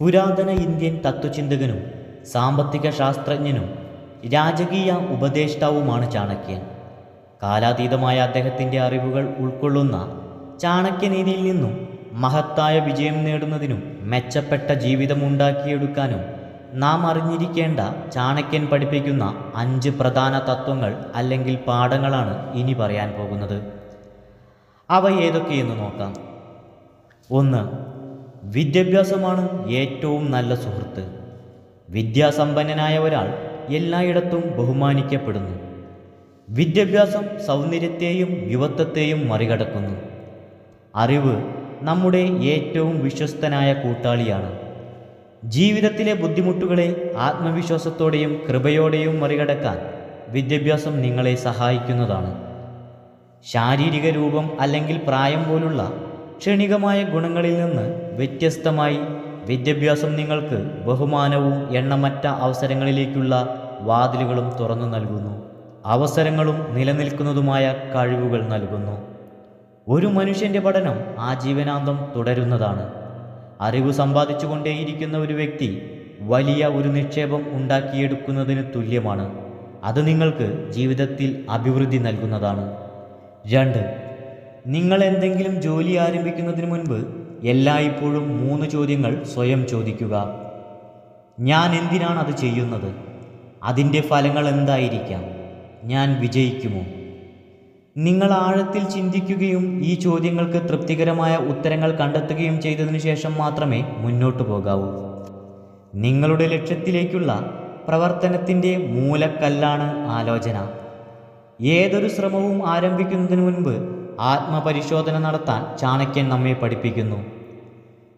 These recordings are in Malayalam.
പുരാതന ഇന്ത്യൻ തത്വചിന്തകനും സാമ്പത്തിക ശാസ്ത്രജ്ഞനും രാജകീയ ഉപദേഷ്ടാവുമാണ് ചാണക്യൻ. കാലാതീതമായ അദ്ദേഹത്തിന്റെ അറിവുകൾ ഉൾക്കൊള്ളുന്ന ചാണക്യനീതിയിൽ നിന്നും മഹത്തായ വിജയം നേടുന്നതിനും മെച്ചപ്പെട്ട ജീവിതം ഉണ്ടാക്കിയെടുക്കാനും നാം അറിഞ്ഞിരിക്കേണ്ട ചാണക്യൻ പഠിപ്പിക്കുന്ന അഞ്ച് പ്രധാന തത്വങ്ങൾ അല്ലെങ്കിൽ പാഠങ്ങളാണ് ഇനി പറയാൻ പോകുന്നത്. അവ ഏതൊക്കെയെന്ന് നോക്കാം. ഒന്ന് വിദ്യാഭ്യാസമാണ് ഏറ്റവും നല്ല സുഹൃത്ത്. വിദ്യാസമ്പന്നനായ ഒരാൾ എല്ലായിടത്തും ബഹുമാനിക്കപ്പെടുന്നു. വിദ്യാഭ്യാസം സൗന്ദര്യത്തെയും യുവത്വത്തെയും മറികടക്കുന്നു. അറിവ് നമ്മുടെ ഏറ്റവും വിശ്വസ്തനായ കൂട്ടാളിയാണ്. ജീവിതത്തിലെ ബുദ്ധിമുട്ടുകളെ ആത്മവിശ്വാസത്തോടെയും കൃപയോടെയും മറികടക്കാൻ വിദ്യാഭ്യാസം നിങ്ങളെ സഹായിക്കുന്നതാണ്. ശാരീരിക രൂപം അല്ലെങ്കിൽ പ്രായം പോലുള്ള ക്ഷണികമായ ഗുണങ്ങളിൽ നിന്ന് വ്യത്യസ്തമായി വിദ്യാഭ്യാസം നിങ്ങൾക്ക് ബഹുമാനവും എണ്ണമറ്റ അവസരങ്ങളിലേക്കുള്ള വാതിലുകളും തുറന്നു നൽകുന്നു. അവസരങ്ങളും നിലനിൽക്കുന്നതുമായ കഴിവുകൾ നൽകുന്നു. ഒരു മനുഷ്യന്റെ പഠനം ആജീവനാന്തം തുടരുന്നതാണ്. അറിവ് സമ്പാദിച്ചുകൊണ്ടേയിരിക്കുന്ന ഒരു വ്യക്തി വലിയ ഒരു നിക്ഷേപം ഉണ്ടാക്കിയെടുക്കുന്നതിന് തുല്യമാണ്. അത് നിങ്ങൾക്ക് ജീവിതത്തിൽ അഭിവൃദ്ധി നൽകുന്നതാണ്. രണ്ട് നിങ്ങൾ എന്തെങ്കിലും ജോലി ആരംഭിക്കുന്നതിന് മുൻപ് എല്ലായ്പ്പോഴും മൂന്ന് ചോദ്യങ്ങൾ സ്വയം ചോദിക്കുക. ഞാൻ എന്തിനാണ് അത് ചെയ്യുന്നത്? അതിന്റെ ഫലങ്ങൾ എന്തായിരിക്കാം? ഞാൻ വിജയിക്കുമോ? നിങ്ങൾ ആഴത്തിൽ ചിന്തിക്കുകയും ഈ ചോദ്യങ്ങൾക്ക് തൃപ്തികരമായ ഉത്തരങ്ങൾ കണ്ടെത്തുകയും ചെയ്തതിനു ശേഷം മാത്രമേ മുന്നോട്ടു പോകാവൂ. നിങ്ങളുടെ ലക്ഷ്യത്തിലേക്കുള്ള പ്രവർത്തനത്തിന്റെ മൂലക്കല്ലാണ് ആലോചന. ഏതൊരു ശ്രമവും ആരംഭിക്കുന്നതിന് മുൻപ് ആത്മപരിശോധന നടത്താൻ ചാണക്യൻ നമ്മെ പഠിപ്പിക്കുന്നു.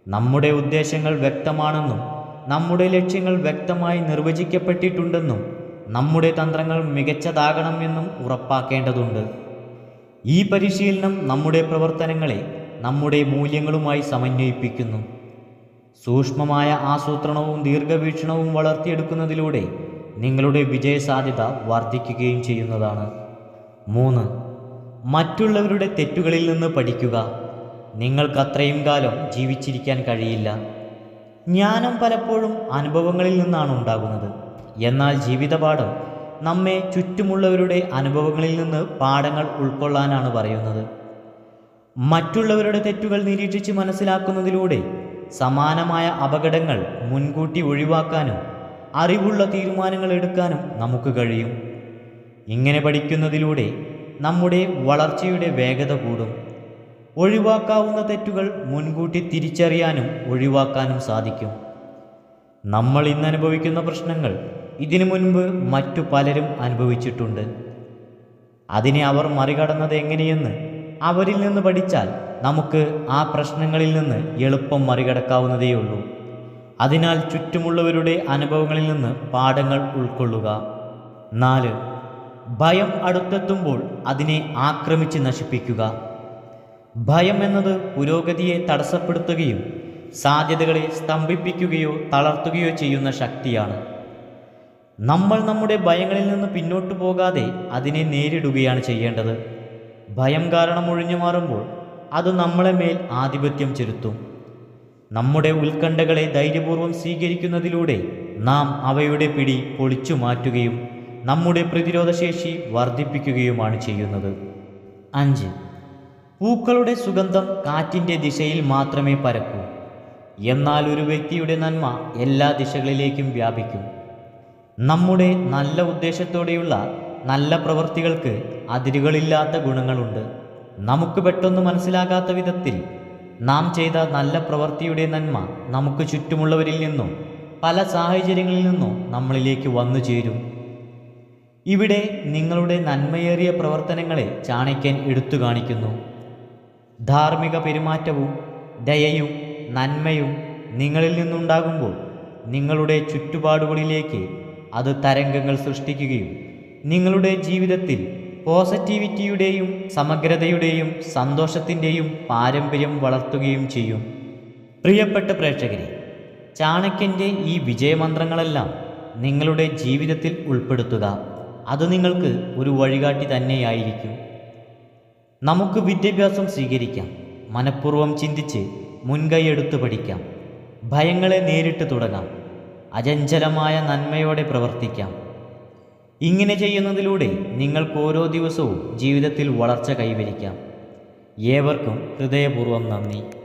നമ്മുടെ ഉദ്ദേശങ്ങൾ വ്യക്തമാണെന്നും നമ്മുടെ ലക്ഷ്യങ്ങൾ വ്യക്തമായി നിർവചിക്കപ്പെട്ടിട്ടുണ്ടെന്നും നമ്മുടെ തന്ത്രങ്ങൾ മികച്ചതാകണമെന്നും ഉറപ്പാക്കേണ്ടതുണ്ട്. ഈ പരിശീലനം നമ്മുടെ പ്രവർത്തനങ്ങളെ നമ്മുടെ മൂല്യങ്ങളുമായി സമന്വയിപ്പിക്കുന്നു. സൂക്ഷ്മമായ ആസൂത്രണവും ദീർഘവീക്ഷണവും വളർത്തിയെടുക്കുന്നതിലൂടെ നിങ്ങളുടെ വിജയസാധ്യത വർദ്ധിക്കുകയും ചെയ്യുന്നതാണ്. മൂന്ന് മറ്റുള്ളവരുടെ തെറ്റുകളിൽ നിന്ന് പഠിക്കുക. നിങ്ങൾക്ക് അത്രയും കാലം ജീവിച്ചിരിക്കാൻ കഴിയില്ല. ജ്ഞാനം പലപ്പോഴും അനുഭവങ്ങളിൽ നിന്നാണ് ഉണ്ടാകുന്നത്. എന്നാൽ ജീവിതപാഠം നമ്മെ ചുറ്റുമുള്ളവരുടെ അനുഭവങ്ങളിൽ നിന്ന് പാഠങ്ങൾ ഉൾക്കൊള്ളാനാണ് പറയുന്നത്. മറ്റുള്ളവരുടെ തെറ്റുകൾ നിരീക്ഷിച്ച് മനസ്സിലാക്കുന്നതിലൂടെ സമാനമായ അപകടങ്ങൾ മുൻകൂട്ടി ഒഴിവാക്കാനും അറിവുള്ള തീരുമാനങ്ങൾ എടുക്കാനും നമുക്ക് കഴിയും. ഇങ്ങനെ പഠിക്കുന്നതിലൂടെ നമ്മുടെ വളർച്ചയുടെ വേഗത കൂടും. ഒഴിവാക്കാവുന്ന തെറ്റുകൾ മുൻകൂട്ടി തിരിച്ചറിയാനും ഒഴിവാക്കാനും സാധിക്കും. നമ്മൾ ഇന്ന് അനുഭവിക്കുന്ന പ്രശ്നങ്ങൾ ഇതിനു മുൻപ് മറ്റു പലരും അനുഭവിച്ചിട്ടുണ്ട്. അതിനെ അവർ മറികടന്നത് എങ്ങനെയെന്ന് അവരിൽ നിന്ന് പഠിച്ചാൽ നമുക്ക് ആ പ്രശ്നങ്ങളിൽ നിന്ന് എളുപ്പം മറികടക്കാവുന്നതേയുള്ളൂ. അതിനാൽ ചുറ്റുമുള്ളവരുടെ അനുഭവങ്ങളിൽ നിന്ന് പാഠങ്ങൾ ഉൾക്കൊള്ളുക. നാല് ഭയം അടുത്തെത്തുമ്പോൾ അതിനെ ആക്രമിച്ച് നശിപ്പിക്കുക. ഭയം എന്നത് പുരോഗതിയെ തടസ്സപ്പെടുത്തുകയും സാധ്യതകളെ സ്തംഭിപ്പിക്കുകയോ തളർത്തുകയോ ചെയ്യുന്ന ശക്തിയാണ്. നമ്മൾ നമ്മുടെ ഭയങ്ങളിൽ നിന്ന് പിന്നോട്ടു പോകാതെ അതിനെ നേരിടുകയാണ് ചെയ്യേണ്ടത്. ഭയം കാരണം ഒഴിഞ്ഞു മാറുമ്പോൾ അത് നമ്മളെ മേൽ ആധിപത്യം ചെലുത്തും. നമ്മുടെ ഉത്കണ്ഠകളെ ധൈര്യപൂർവം സ്വീകരിക്കുന്നതിലൂടെ നാം അവയുടെ പിടി പൊളിച്ചു മാറ്റുകയും നമ്മുടെ പ്രതിരോധശേഷി വർദ്ധിപ്പിക്കുകയുമാണ് ചെയ്യുന്നത്. അഞ്ച്. പൂക്കളുടെ സുഗന്ധം കാറ്റിന്റെ ദിശയിൽ മാത്രമേ പരക്കൂ. എന്നാൽ ഒരു വ്യക്തിയുടെ നന്മ എല്ലാ ദിശകളിലേക്കും വ്യാപിക്കും. നമ്മുടെ നല്ല ഉദ്ദേശത്തോടെയുള്ള നല്ല പ്രവൃത്തികൾക്ക് അതിരുകളില്ലാത്ത ഗുണങ്ങളുണ്ട്. നമുക്ക് പെട്ടെന്ന് മനസ്സിലാകാത്ത വിധത്തിൽ നാം ചെയ്ത നല്ല പ്രവൃത്തിയുടെ നന്മ നമുക്ക് ചുറ്റുമുള്ളവരിൽ നിന്നും പല സാഹചര്യങ്ങളിൽ നിന്നും നമ്മളിലേക്ക് വന്നു ചേരും ഇവിടെ നിങ്ങളുടെ നന്മയേറിയ പ്രവർത്തനങ്ങളെ ചാണക്യൻ എടുത്തു കാണിക്കുന്നു. ധാർമ്മിക പെരുമാറ്റവും ദയയും നന്മയും നിങ്ങളിൽ നിന്നുണ്ടാകുമ്പോൾ നിങ്ങളുടെ ചുറ്റുപാടുകളിലേക്ക് അത് തരംഗങ്ങൾ സൃഷ്ടിക്കുകയും നിങ്ങളുടെ ജീവിതത്തിൽ പോസിറ്റിവിറ്റിയുടെയും സമഗ്രതയുടെയും സന്തോഷത്തിന്റെയും പാരമ്പര്യം വളർത്തുകയും ചെയ്യും. പ്രിയപ്പെട്ട പ്രേക്ഷകരെ ചാണക്യന്റെ ഈ വിജയമന്ത്രങ്ങളെല്ലാം നിങ്ങളുടെ ജീവിതത്തിൽ ഉൾപ്പെടുത്തുക. അത് നിങ്ങൾക്ക് ഒരു വഴികാട്ടി തന്നെയായിരിക്കും. നമുക്ക് വിദ്യാഭ്യാസം സ്വീകരിക്കാം. മനഃപൂർവം ചിന്തിച്ച് മുൻകൈയെടുത്ത് പഠിക്കാം. ഭയങ്ങളെ നേരിട്ട് തുടങ്ങാം. അചഞ്ചലമായ നന്മയോടെ പ്രവർത്തിക്കാം. ഇങ്ങനെ ചെയ്യുന്നതിലൂടെ നിങ്ങൾക്ക് ഓരോ ദിവസവും ജീവിതത്തിൽ വളർച്ച കൈവരിക്കാം. ഏവർക്കും ഹൃദയപൂർവം നന്ദി.